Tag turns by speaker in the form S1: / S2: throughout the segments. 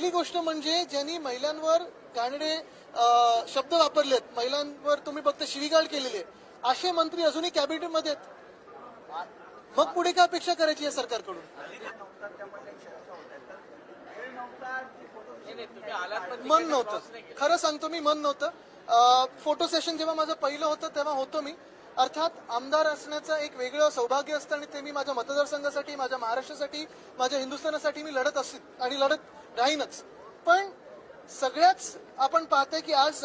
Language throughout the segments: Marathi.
S1: पहिली गोष्ट म्हणजे ज्यांनी महिलांवर कानडे शब्द वापरलेत महिलांवर तुम्ही फक्त शिवीगाळ केलेली आहे असे मंत्री अजूनही कॅबिनेटमध्ये मग पुढे काय अपेक्षा करायची या सरकारकडून? मन नव्हतं. खरं सांगतो मी मन नव्हतं. फोटो सेशन जेव्हा माझं पहिलं होतं तेव्हा होतो मी. अर्थात आमदार असण्याचं एक वेगळं सौभाग्य असतं आणि ते मी माझ्या मतदारसंघासाठी माझ्या महाराष्ट्रासाठी माझ्या हिंदुस्थानासाठी मी लढत असेल आणि लढत राहीनच. पण सगळ्याच आपण पाहतोय की आज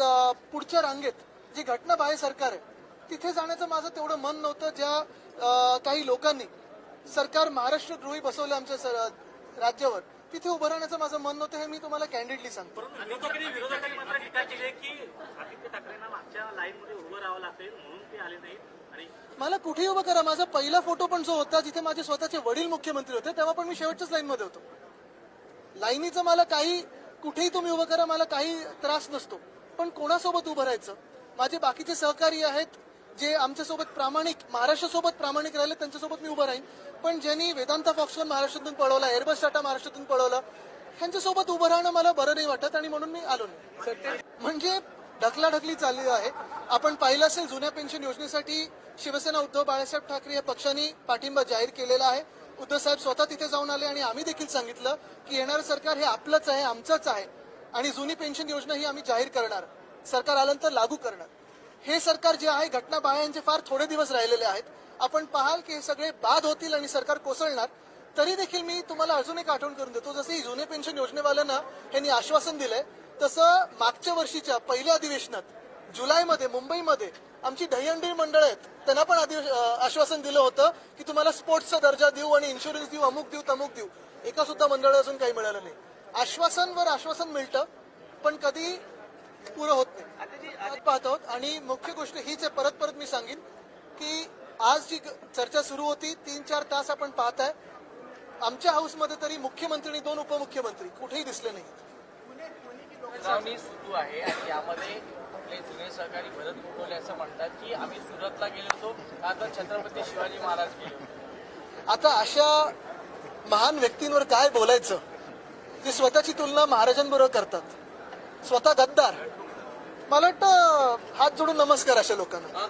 S1: पुढच्या रांगेत जी घटना बाह्य सरकार आहे तिथे जाण्याचं माझं तेवढं मन नव्हतं. ज्या काही लोकांनी सरकार महाराष्ट्रद्रोही बसवलं आमच्या राज्यावर तिथे उभं राहण्याचं माझं मन नव्हतं हे मी तुम्हाला कॅन्डिडली सांगतो. मला कुठेही उभं करा माझा पहिला फोटो पण जो होता जिथे माझे स्वतःचे वडील मुख्यमंत्री होते तेव्हा पण मी शेवटच्याच लाईन मध्ये होतो. लाईनीचं मला काही कुठेही तुम्ही उभं करा मला काही त्रास नसतो. पण कोणासोबत उभं राहायचं? माझे बाकीचे सहकारी आहेत जे आमच्यासोबत प्रामाणिक महाराष्ट्रासोबत प्रामाणिक राहिले त्यांच्यासोबत मी उभं राहीन. पण ज्यांनी वेदांता फॉक्सवर महाराष्ट्रातून पळवला एअरबस टाटा महाराष्ट्रातून पळवला त्यांच्यासोबत उभं राहणं मला बरं नाही वाटत आणि म्हणून मी आलो नाही. म्हणजे ढकलाढकली चालली आहे. आपण पाहिलं असेल जुन्या पेन्शन योजनेसाठी शिवसेना उद्धव बाळासाहेब ठाकरे या पक्षांनी पाठिंबा जाहीर केलेला आहे. उद्धव साहेब स्वतः तिथे जाऊन आले आणि आम्ही देखील सांगितलं की येणारं सरकार हे आपलंच आहे आमचंच आहे. आणि जुनी पेन्शन योजना ही आम्ही जाहीर करणार. सरकार आल्यानंतर लागू करणार. हे सरकार जे आहे घटना बाह्यांचे फार थोडे दिवस राहिलेले आहेत. आपण पाहाल की हे सगळे बाद होतील आणि सरकार कोसळणार. तरी देखील मी तुम्हाला अजून एक आठवण करून देतो. जसं जुने पेन्शन योजनेवाल्यांना यांनी आश्वासन दिलंय तसं मागच्या वर्षीच्या पहिल्या अधिवेशनात जुलैमध्ये मुंबईमध्ये आमची दहीहंडी मंडळ आहेत. त्यांना पण अं, आश्वासन दिलं होतं की तुम्हाला स्पोर्ट्सचा दर्जा देऊ आणि इन्शुरन्स देऊ अमुक देऊ तमुक देऊ. एका सुद्धा मंडळ अजून काही मिळालं नाही. आश्वासनवर आश्वासन मिळतं पण कधी पुरं होत नाही. पाहत आहोत आणि मुख्य गोष्ट हीच आहे परत परत मी सांगेन की आज जी चर्चा सुरू होती तीन चार तास आपण पाहताय. आमच्या हाऊसमध्ये तरी मुख्यमंत्री आणि दोन उपमुख्यमंत्री कुठेही दिसले नाही
S2: सुनावणी सुरू आहे आणि यामध्ये आपले जुने सहकारी भरत गोगोले असं म्हणतात की आम्ही सुरतला गेलो होतो का तर छत्रपती शिवाजी महाराज गेले
S1: आता अशा महान व्यक्तींवर काय बोलायचं? जे स्वतःची तुलना महाराजांबरोबर करतात. स्वतः गद्दार. मला वाटतं हात जोडून नमस्कार अशा लोकांना.